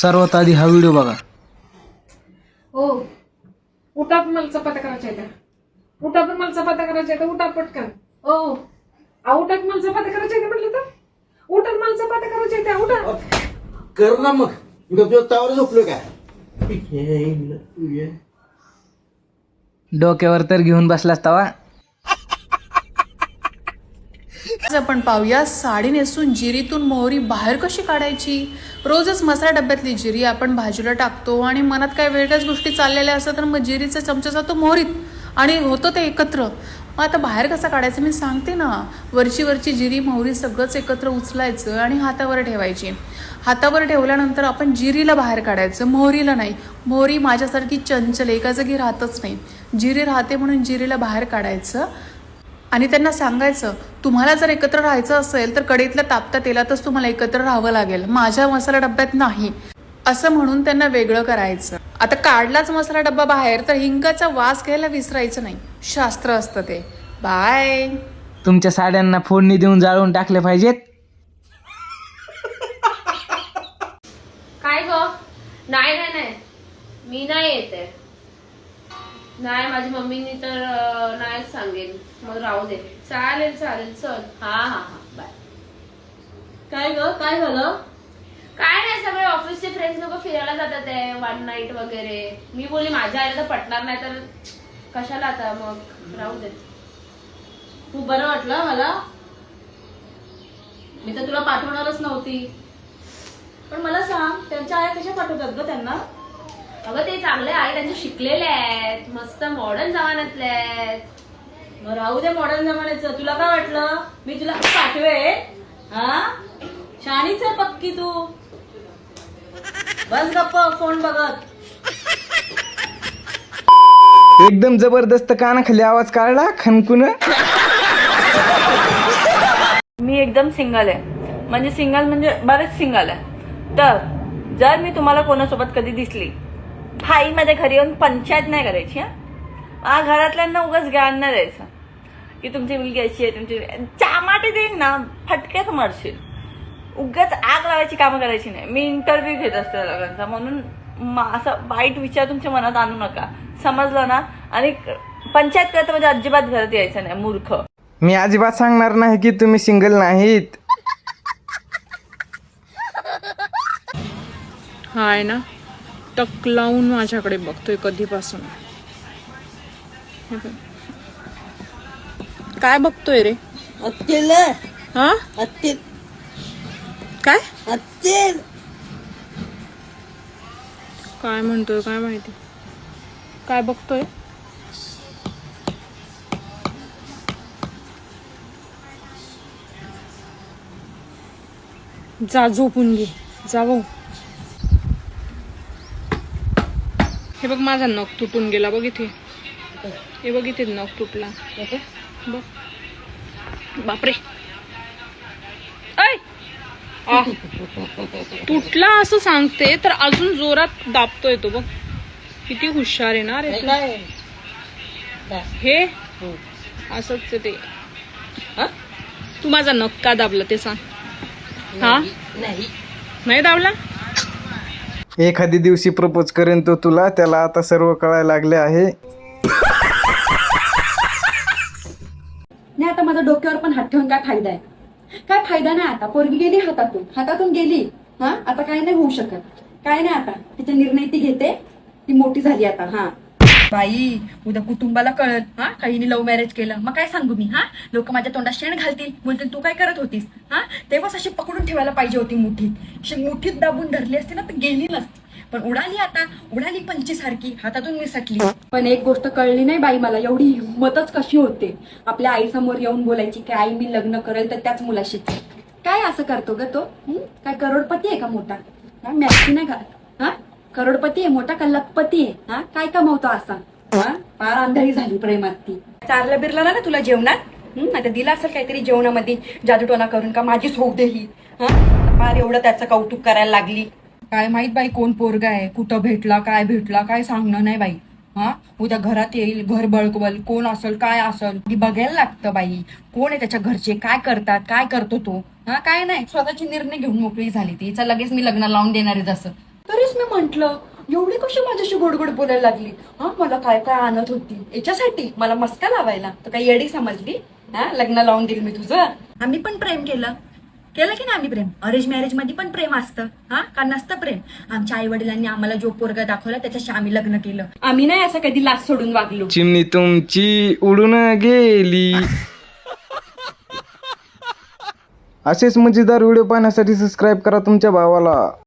सर्वात आधी हा व्हिडिओ बघा. हो. उठा पण मला चपात्या करायच्या त्या उठा पण मला चपात्या करायच्या त्या उठा पटकन. हो. आ उठा पण मला चपात्या करायच्या त्या म्हटलं तर. उठा पण मला चपात्या करायच्या त्या उठा. कर ना मग. गप्प तावर झोपलो काय? हे तुझ्या. डोक्यावर तर घेऊन बसलास तवा? आज आपण पाहूया साडी नेसून जिरीतून मोहरी बाहेर कशी काढायची? रोजच मसाला डब्यातली जिरी आपण भाजीला टाकतो आणि मनात काय वेगळ्याच गोष्टी चाललेल्या असतात तर मग जिरीचा चमचा जातो मोहरीत. आणि होतं ते एकत्र. मग आता बाहेर कसं काढायचं मी सांगते ना. वरची वरची जिरी मोहरी सगळंच एकत्र उचलायचं आणि हातावर ठेवायची. हातावर ठेवल्यानंतर आपण जिरीला बाहेर काढायचं मोहरीला नाही. मोहरी माझ्यासारखी चंचल एका जागी राहतच नाही. जिरी राहते म्हणून जिरीला बाहेर काढायचं. आणि त्यांना सांगायचं तुम्हाला जर एकत्र राहायचं असेल तर कढईतल्या तापत्या तेलातच तुम्हाला एकत्र राहावं लागेल. माझ्या मसाला डब्यात नाही. असं म्हणून त्यांना वेगळं करायचं. आता काढलाच मसाला डब्बा बाहेर तर हिंगाचा वास घ्यायला विसरायचं नाही. शास्त्र असतं ते. बाय. तुमच्या साड्यांना फोडणी देऊन जाळून टाकले पाहिजेत. काय ग? नाही नाही नाही. मी नाही येते. नाही माझी मम्मीनी तर नाहीच सांगेल मग राहू दे. चालेल चालेल. चल. हा हा हा. बाय काय ग? काय झालं? काय नाही सगळे ऑफिसचे फ्रेंड्स लोक फिरायला जातात आहे वन नाईट वगैरे. मी बोलली माझ्या आईला तर पटणार नाही तर कशाला आता मग? राहू दे. तू बरं वाटलं मला. मी तर तुला पाठवणारच नव्हती. पण मला सांग त्यांच्या आया कशा पाठवतात ग त्यांना? अगं ते चांगले आहे त्यांचे शिकलेले आहेत. मस्त मॉडर्न जमान्यातले आहेत. मग राहू दे मॉडर्न जमान्याचं. तुला काय वाटलं? मी तुला पाठवे हा? शाणीच आहे पक्की तू. बस गप्प फोन बघत. एकदम जबरदस्त कानाखाली आवाज काढला खनकुन मी एकदम सिंगल आहे. म्हणजे सिंगल म्हणजे बरेच सिंगल आहे. तर जर मी तुम्हाला कोणासोबत कधी दिसली मध्ये घरी येऊन पंचायत नाही करायची हा? घरातल्यांना उगाच ज्ञान नाही द्यायचं. की तुमची मुलगी अशी आहे तुमची चामाटे देईन ना फटक्यात मरशील. उगाच आग लावायची कामं करायची नाही. मी इंटरव्ह्यू घेत असते लोकांचा म्हणून मा- असं वाईट विचार तुमच्या मनात आणू नका. समजलं ना? आणि पंचायत करता म्हणजे अजिबात घरात यायचं नाही मूर्ख. मी अजिबात सांगणार नाही की तुम्ही सिंगल नाहीत. हा आहे ना? टक लावून माझ्याकडे बघतोय कधीपासून. काय बघतोय रे? अत्तेल. हा? अत्तेल. काय? अत्तेल. काय म्हणतोय काय माहिती? काय बघतोय? जा झोपून घे. जा भाऊ. हे बघ माझा नख तुटून गेला बघ इथे. हे बघ इथे नख तुटला. बघ. बापरे. ऐ. तुटला असं सांगते तर अजून जोरात दाबतोय तो बघ. किती हुशार आहे ना रे तू. हे? असंच ते. हा? तू माझा नख का दाबला ते सांग. हा? नाही दाबला? एखादी दिवशी प्रपोज करेन तो तुला त्याला आता सर्व कळायला लागले आहे. नाही आता माझ्या डोक्यावर पण हात ठेवून काय फायदा आहे? काय फायदा नाही आता? पोरगी गेली हातातून. हातातून गेली. हा? आता काय नाही होऊ शकत. काय नाही आता? तिचा निर्णय ती घेते. ती मोठी झाली आता. हा. बाई उद्या कुटुंबाला कळत हा? काहींनी लव्ह मॅरेज केलं. मग काय सांगू मी हा? लोक माझ्या तोंडात शेण घालतील. बोलतील तू काय करत होतीस? हा? तेव्हाच अशी पकडून ठेवायला पाहिजे होती मुठीत. अशी मुठीत दाबून धरली असती ना तर गेली नसती. पण उडाली आता. उडाली पंची सारखी हातातून निसटली पण एक गोष्ट कळली नाही बाई मला एवढी हिंमतच कशी होते? आपल्या आईसमोर येऊन बोलायची की आई मी लग्न करेल तर त्याच मुलाशी. काय असं करतो ग तो? काय करोडपती आहे का मोठा? मॅक्सी नाही घालत. करोडपती आहे मोठा का आहे. हा काय कमवतो असा? हा फार अंधारी झाली प्रेमात ती. चारला बिरलं ना तुला जेवणात? आता दिला असेल काहीतरी जेवणामध्ये जादूटोना करून का माझी होऊ दे ही हा फार एवढं त्याचं कौतुक करायला लागली. काय माहीत बाई कोण पोरगा आहे कुठं भेटला काय भेटला काय सांगणं नाही बाई. हा उद्या घरात येईल घर बळकवल कोण असल काय असल बघायला लागतं बाई. कोण आहे त्याच्या घरचे काय करतात काय करतो तो? हा काय नाही. स्वतःचे निर्णय घेऊन मोकळी झाली ती. लगेच मी लग्न लावून देणार आहे जसं म्हंटल एवढी कशी माझ्याशी गोडगोड बोलायला लागली? हा मला काय काय आणत होती? याच्यासाठी मला मस्का लावायला. तर काही येडी समजली? हा लग्न लावून देईल मी तुझं? आम्ही पण प्रेम केलं. केलं की नाही आम्ही प्रेम? अरेंज मॅरेजमध्ये पण प्रेम असतं. हा का नसतं प्रेम? आमच्या आई वडिलांनी आम्हाला जो पोरगा दाखवला त्याच्याशी आम्ही लग्न केलं. आम्ही नाही असं कधी लाच सोडून वागलो. चिमणी तुमची उडून गेली. असेच मजेदार व्हिडिओ पाहण्यासाठी सबस्क्राईब करा तुमच्या भावाला.